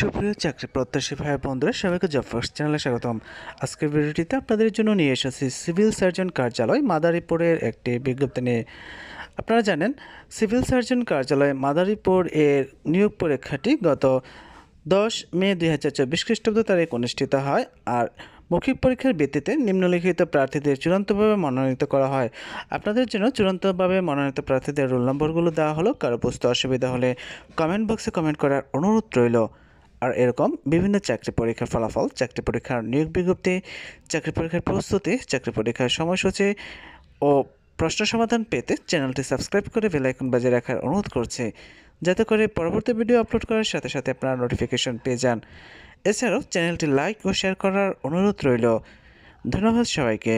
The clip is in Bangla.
সুপ্রিয় চাকরি প্রত্যাশী ভাই বন্ধুরা, সবাইকে জব ফার্স্ট চ্যানেলে স্বাগতম। আজকের ভিডিওটিতে আপনাদের জন্য নিয়ে এসেছি সিভিল সার্জন কার্যালয়, মাদারীপুরের একটি বিজ্ঞপ্তি নিয়ে। আপনারা জানেন, সিভিল সার্জন কার্যালয় মাদারীপুর এর নিয়োগ পরীক্ষাটি গত দশ মে দুই হাজার চব্বিশ খ্রিস্টাব্দ তারিখ অনুষ্ঠিত হয় আর মৌখিক পরীক্ষার ভিত্তিতে নিম্নলিখিত প্রার্থীদের চূড়ান্তভাবে মনোনীত করা হয়। আপনাদের জন্য চূড়ান্তভাবে মনোনীত প্রার্থীদের রোল নম্বরগুলো দেওয়া হলো, কারও বুঝতে অসুবিধা হলে কমেন্ট বক্সে কমেন্ট করার অনুরোধ রইল। আর এরকম বিভিন্ন চাকরি পরীক্ষার ফলাফল, চাকরি পরীক্ষার নিয়োগ বিজ্ঞপ্তি, চাকরি পরীক্ষার প্রস্তুতি, চাকরি পরীক্ষার সময়সূচি ও প্রশ্ন সমাধান পেতে চ্যানেলটি সাবস্ক্রাইব করে বেলাইকন বাজিয়ে রাখার অনুরোধ করছে। যাতে করে পরবর্তী ভিডিও আপলোড করার সাথে সাথে আপনারা নোটিফিকেশন পেয়ে যান। এছাড়াও চ্যানেলটি লাইক ও শেয়ার করার অনুরোধ রইল। ধন্যবাদ সবাইকে।